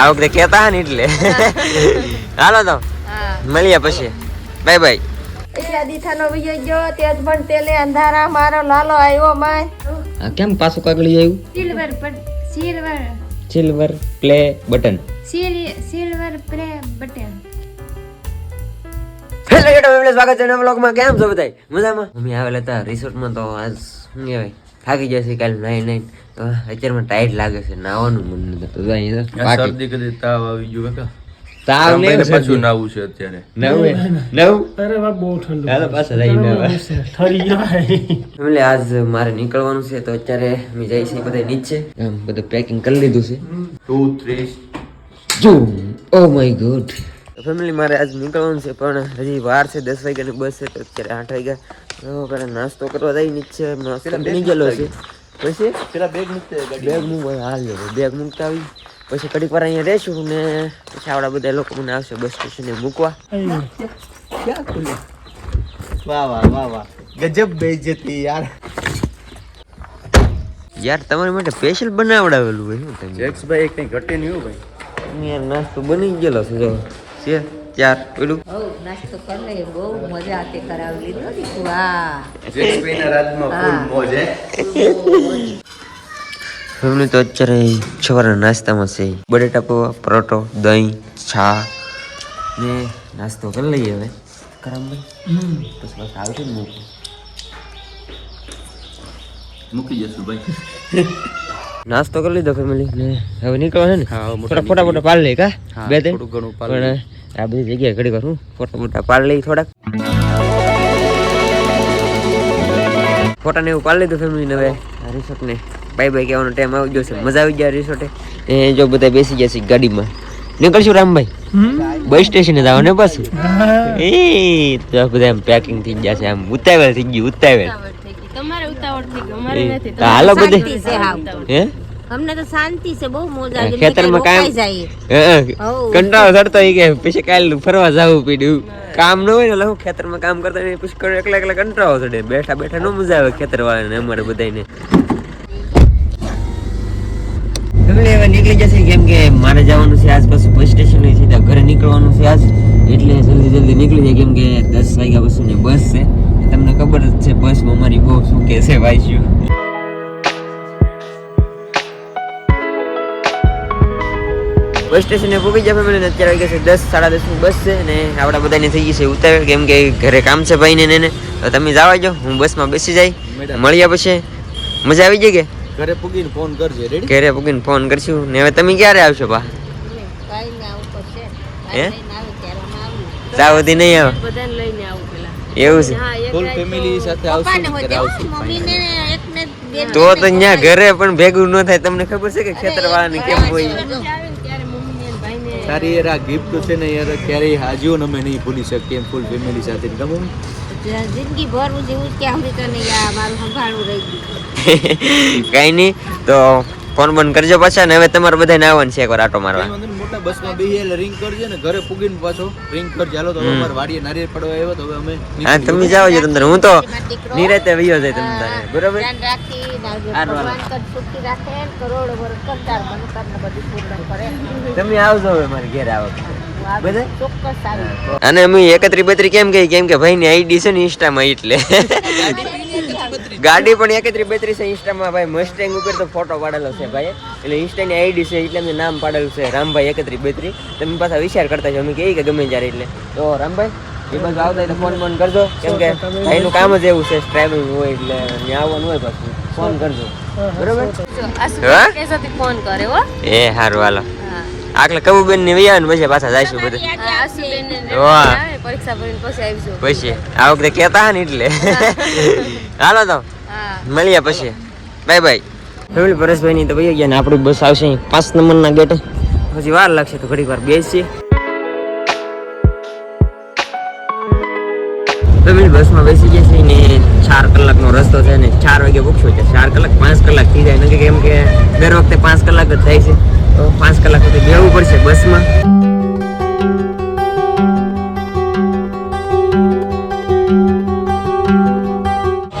આ વખતે કહેતા હા ને એટલે. હાલો તો હા. મળીએ પછી. Bye bye. એટલા દીથાનો વિજય ગયો તેજ પણ તેલે અંધારા મારો લાલો આવ્યો માય. કેમ પાછું કાગળી આવ્યું? સિલ્વર પર silver silver play button silver play button hello YouTube family સ્વાગત છે નવા વ્લોગમાં. કેમ છો બધાય? મજામાં? અમે આવેલા હતા રિસોર્ટમાં તો આજ શું કહેવાય? થાકી જશે કાલ નાઈ નહીં તો અત્યારમાં ટાઈટ લાગે છે નાવાનું મન નથી તો અહીં તો શરદી કદી તાવ આવી ગયો કાકા? તાવ તાવ પાછું નાવું છે અત્યારે. નવ નવ? અરે વાહ બહુ ઠંડુ હાલો પાછા જઈ નવા ઠરી જાય. ફેમિલી આજ મારે નીકળવાનું છે તો અત્યારે અમે જઈ છીએ બધા નીચે. બધું પેકિંગ કરી લીધું છે. જો ઓ માય ગોડ ફેમિલી મારે આજ નીકળવાનું છે પણ હજી વાર છે દસ વાગ્યાની બસ છે તો અત્યારે આઠ વાગ્યા. નાસ્તો કરવા જઈને નીચે નાસ્તો બની ગયેલો છે. પછી? પેલા બેગ મૂકતા બેગ મૂક હાલ બેગ મૂકતા આવી. પછી કડીક વાર અહીંયા રહેશું ને પછી આવડા બધા લોકો મને આવશે બસ સ્ટેશને મૂકવા. વાહ વાહ વાહ વાહ. ગજબ બેજતી યાર. યાર તમારી માટે સ્પેશિયલ બનાવડાવેલું હોય શું તમે જેક્સ ભાઈ કઈ ઘટે નહીં ભાઈ. યાર નાસ્તો બની ગયેલો છે જો. છે ચાર પેલું. નાસ્તો કરી લઈએ બહુ મજા આતે કરાવી લીધો દીકુ વાહ જેક્સ ભાઈ ના ફૂલ મોજે ફેમિલી તો અત્યારે સવારના નાસ્તામાં છે બટેટા પૌવા પરોઠો દહીં છા ને નાસ્તો કરી લઈએ હવે. કરમભાઈ પછી બસ આવશે ને મૂકી જશું ભાઈ. નાસ્તો કરી લીધો ફેમિલી ને હવે નીકળવા છે ને. મોટા થોડા ફોટા ફોટા પાડ લે કા? બે ત્રણ. ઘણું પણ આ બધી જગ્યાએ ઘડી કરું ફોટા ફોટા પાડ લઈ થોડાક. ફોટા ને એવું પાડી લીધું ફેમિલી ને હવે. રિસોર્ટ ને બાય બાય કહેવાનો ટાઈમ આવી ગયો છે. મજા આવી ગયા રિસોર્ટે એ. જો બધા બેસી ગયા છે ગાડીમાં. નીકળશું રામભાઈ. બસ સ્ટેશને જાવ ને પાછું. એ તો બધા એમ પેકિંગ થઈ ગયા છે. આમ ઉતાવળ થઈ ગયું ઉતાવળ. તમારે ઉતાવળ થઈ અમારે નથી. તો હાલો બધે. હે? અમને તો શાંતિ છે બહુ મોજા આવી. ખેતરમાં કામ હે. કંટાળો ચડતો કે પછી કાલ ફરવા જવું પડ્યું. કામ ન હોય ને લહુ ખેતરમાં કામ કરતા ને પછી એકલા એકલા કંટાળો ચડે બેઠા બેઠા ન મજા આવે ખેતર વાળાને અમારે બધાને ગમે એવા નીકળી જશે કેમ કે મારે જવાનું છે આજ પાછું બસ સ્ટેશન સીધા ઘરે નીકળવાનું છે આજ. એટલે જલ્દી જલ્દી નીકળી જાય કેમ કે દસ વાગ્યા પછી બસ છે. તમને ખબર જ છે બસમાં અમારી બહુ શું કે છે વાઈશ્યું બસ સ્ટેશને પહોંચી જાય ફેમિલી અત્યારે વાગે છે દસ સાડા દસની બસ છે ને આપણા બધાને થઈ ગઈ છે ઉતાર કેમ કે ઘરે કામ છે ભાઈને ને એને. તો તમે જવા જાઓ હું બસમાં બેસી જાય. મળ્યા પછી મજા આવી જાય કે? ઘરે પૂગીને ફોન કરજે રેડી ઘરે પૂગીને ફોન કરશું. ને હવે તમે ક્યારે આવશો બા? હે? સાવધી નહીં આવે. બધાને લઈને આવું. એવું છે. ફૂલ ફેમિલી સાથે આવશું ત્યારે આવશું મમ્મીને એકને બેનને તો તો અહીંયા ઘરે પણ ભેગું ન થાય તમને ખબર છે કે ખેતરવાળાને કેમ હોય? ને ને તારી યાર આ ગિફ્ટ છે ને યાર ક્યારેય હાજીઓ અમે નહીં ભૂલી શકીએ એમ ફૂલ ફેમિલી સાથે ગમું જિંદગી ભર હું જેવું કે અમે તો નહીં આ મારું સંભાળવું રહી ગયું. કઈ નહીં તો ફોન બંધ કરજો પાછા ને હવે તમારે બધાને આવવાનું છે એકવાર આટો મારવા. મોટા બસમાં બેસી એટલે રિંગ કરજે ને ઘરે પૂગીને પાછો રિંગ કરજે. હાલો તો અમાર વાડીએ નારિયેળ પડવા આવ્યો તો હવે અમે હા તમે જાઓ છો તમને હું તો નિરાતે વયો જાય તમે તારે. બરોબર? ધ્યાન રાખી ભગવાન કદ સુખી રાખે કરોડ વર કરતાર મનોકામના બધી પૂર્ણ કરે તમે આવજો હવે મારી ઘરે આવો. અને અમે એકત્રી બત્રી કેમ કહી કેમ કે ભાઈની આઈડી છે ને ઇન્સ્ટામાં એટલે. ગાડી પણ એકત્રી બત્રી છે ઇન્સ્ટામાં ભાઈ મસ્ટેંગ ઉપર તો ફોટો પાડેલો છે ભાઈ. એટલે ઇન્સ્ટાની આઈડી છે એટલે અમે નામ પાડેલું છે રામભાઈ એકત્રી બત્રી. તમે પાછા વિચાર કરતા છો અમે કહીએ કે ગમે ત્યારે એટલે. તો રામભાઈ એ બાજુ આવતા હોય તો ફોન ફોન કરજો. કેમ કે ભાઈનું કામ જ એવું છે ટ્રાવેલિંગ હોય એટલે ત્યાં આવવાનું હોય પાછું. ફોન કરજો. બરોબર? કેસાથી ફોન કર્યો એ સારું હાલો. આટલે કબુ બેન ને વૈયા ને પછી પાછા જઈશું બધું. પરીક્ષા ભરીને પછી આવીશું. પછી આ વખતે કહેતા હા ને એટલે. હાલો તો મળીએ પછી. Bye by. ફેમિલી પરેશભાઈ ની તો ભાઈ ગયા ને આપણી બસ આવશે પાંચ નંબરના ગેટે. પછી વાર લાગશે તો ઘડીક વાર બેસીએ. ફેમિલી બસમાં બેસી ગયા છે ને ચાર કલાકનો રસ્તો છે ને ચાર વાગે પૂછશું છે ચાર કલાક પાંચ કલાક થઈ જાય. કેમ કે દર વખતે પાંચ કલાક જ થાય છે. તો પાંચ કલાક સુધી બેવું પડશે બસમાં.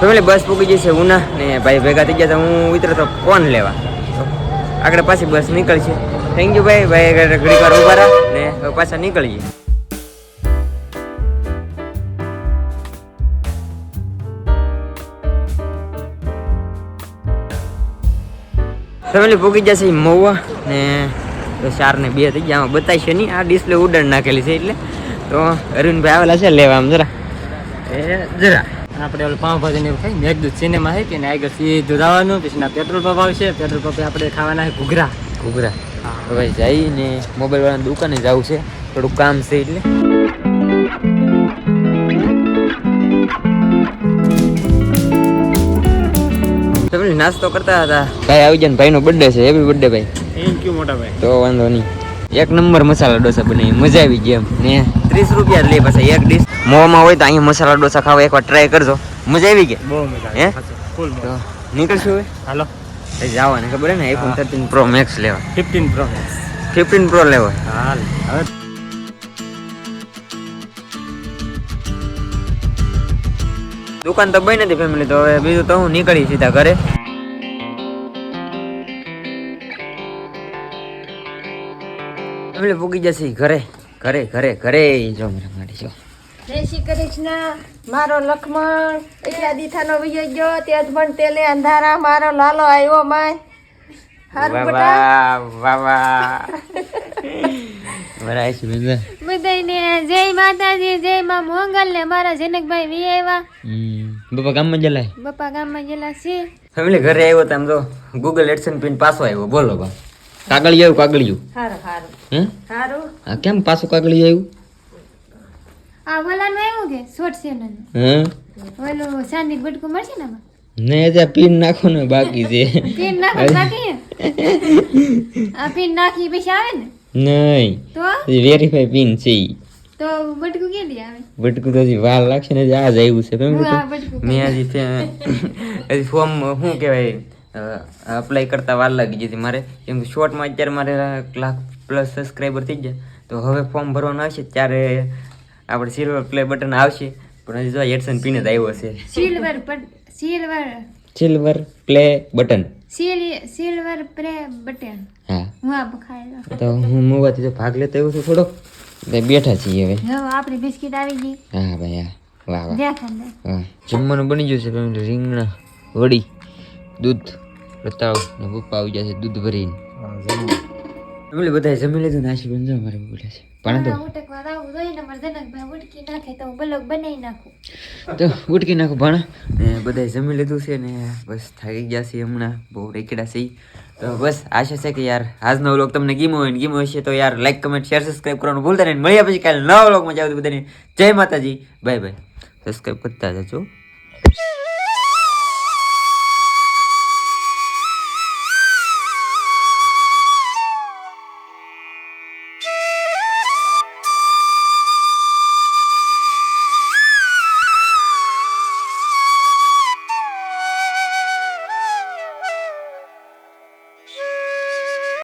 ફેમિલી બસ પૂકી જશે ઉના. ને ભાઈ ભેગા થઈ ગયા તો હું ઉતરે તો કોણ લેવા? આગળ પાછી બસ નીકળશે. થેન્ક યુ ભાઈ. ભાઈ રગડી વાર ઊભા ને પાછા નીકળીએ. ફેમિલી પૂકી જશે મહુવા ને ચાર ને બે થઈ ગયા. આમાં બતાવશે નહીં. આ ડિસ્પ્લે ઉડાડ નાખેલી છે એટલે. તો અરવિંદભાઈ આવેલા છે લેવા આમ જરા. એ જરા. આપણે ઓલું પાઉંભાજી ને એવું ખાઈ મેઘદૂત સિનેમા છે કે આગળ સીધું જવાનું પછી ના પેટ્રોલ પંપ આવશે. પેટ્રોલ પંપે આપણે ખાવાના છે ઘૂઘરા. ઘૂઘરા. હવે જઈને મોબાઈલ વાળાની દુકાને જવું છે. થોડુંક કામ છે એટલે. તમે નાસ્તો કરતા હતા? ભાઈ આવી જાય ભાઈ નો બર્થડે છે. હેપી બર્થડે ભાઈ. થેન્ક યુ મોટા ભાઈ. તો વાંધો નહીં. એક નંબર મસાલા ડોસા બનાવી મજા આવી ગઈ એમ. ને? ત્રીસ રૂપિયા લે પછી એક ડીશ મોમાં હોય તો અહીંયા મસાલા ડોસા ખાવા એકવાર ટ્રાય કરજો. મજા આવી ગઈ બહુ મજા હે? ફૂલ નીકળશું હવે? હાલો. જવાને ખબર ને? આઈફોન થર્ટીન પ્રો મેક્સ લેવા. ફિફ્ટીન પ્રો ફિફ્ટીન પ્રો લેવા. હાલ હવે દુકાન તો બની નથી ફેમિલી તો હવે બીજું તો હું નીકળી સીધા ઘરે. ફેમિલી પૂગી જશે ઘરે. ઘરે ઘરે ઘરે. જો મારા ગાડી જો. જય શ્રી કૃષ્ણ. મારો લખમણ એટલા દીઠાનો વિજય ગયો. તે જ પણ તેલે અંધારા મારો લાલો આવ્યો માય. બધાને જય માતાજી જય માં મોંગલ ને મારા જનકભાઈ વી આવ્યા. બપા ગામમાં જલાય ગામમાં છે ફેમિલી ઘરે આવ્યો તો આમ તો ગૂગલ એડસન પિન પાછો આવ્યો. બોલો બા કાગળિયું આવ્યું કાગળિયું? હારું હારું. હે? હારું? આ કેમ પાછું કાગળી આ વલાનું આવ્યું કે? શોર્ટ છે હે? ઓલું ચાંદી બટકું મળશે ને ને પિન નાખવાનું બાકી છે. પિન નાખો આ પિન નાખી પછી આવે ને? નહીં. તો? વેરીફાઈ પિન છે તો બટકું આવે? બટકું તો હજી વાર લાગશે ને આ જ આવ્યું છે આ મેં હજી હજી ફોર્મ શું કહેવાય? અપ્લાય કરતા વાર લાગી જતી મારે. કેમ કે શોર્ટમાં અત્યારે મારે લાખ પ્લસ સબસ્ક્રાઈબર થઈ જાય તો હવે ફોર્મ ભરવાનું આવશે ત્યારે આપણે સિલ્વર પ્લે બટન આવશે. પણ હજી જો એડસન પીને જ આવ્યો છે. Silver silver silver play button seal silver play button હા. હું આ તો હું મોવાથી તો ભાગ લેતો એવું છું એટલે બેઠા છીએ હવે. હવે આપણી બિસ્કિટ આવી ગઈ. હા ભાઈ હા. વાહ વાહ. જમવાનું બની ગયું છે રીંગણા વડી. દૂધ પ્રતાવ ને પપ્પા આવી જશે દૂધ ભરીને. ફેમિલી બધા જમી લીધું ને આશી બંધ મારે બોલે છે. પણ તો ઉટકી નાખે તો પણ ઉટકી નાખો. ભાણા. ને બધાએ જમી લીધું છે ને બસ થાકી ગયા છે હમણાં બહુ રેકડા છે તો બસ આશા છે કે યાર આજનો વ્લોગ તમને ગીમો હોય ને ગીમો હશે તો યાર લાઈક કમેન્ટ શેર સબસ્ક્રાઈબ કરવાનું ભૂલતા નહીં. મળ્યા પછી કાલે નવા વ્લોગમાં જાવ બધાને જય માતાજી. બાય બાય સબસ્ક્રાઈબ કરતા જજો.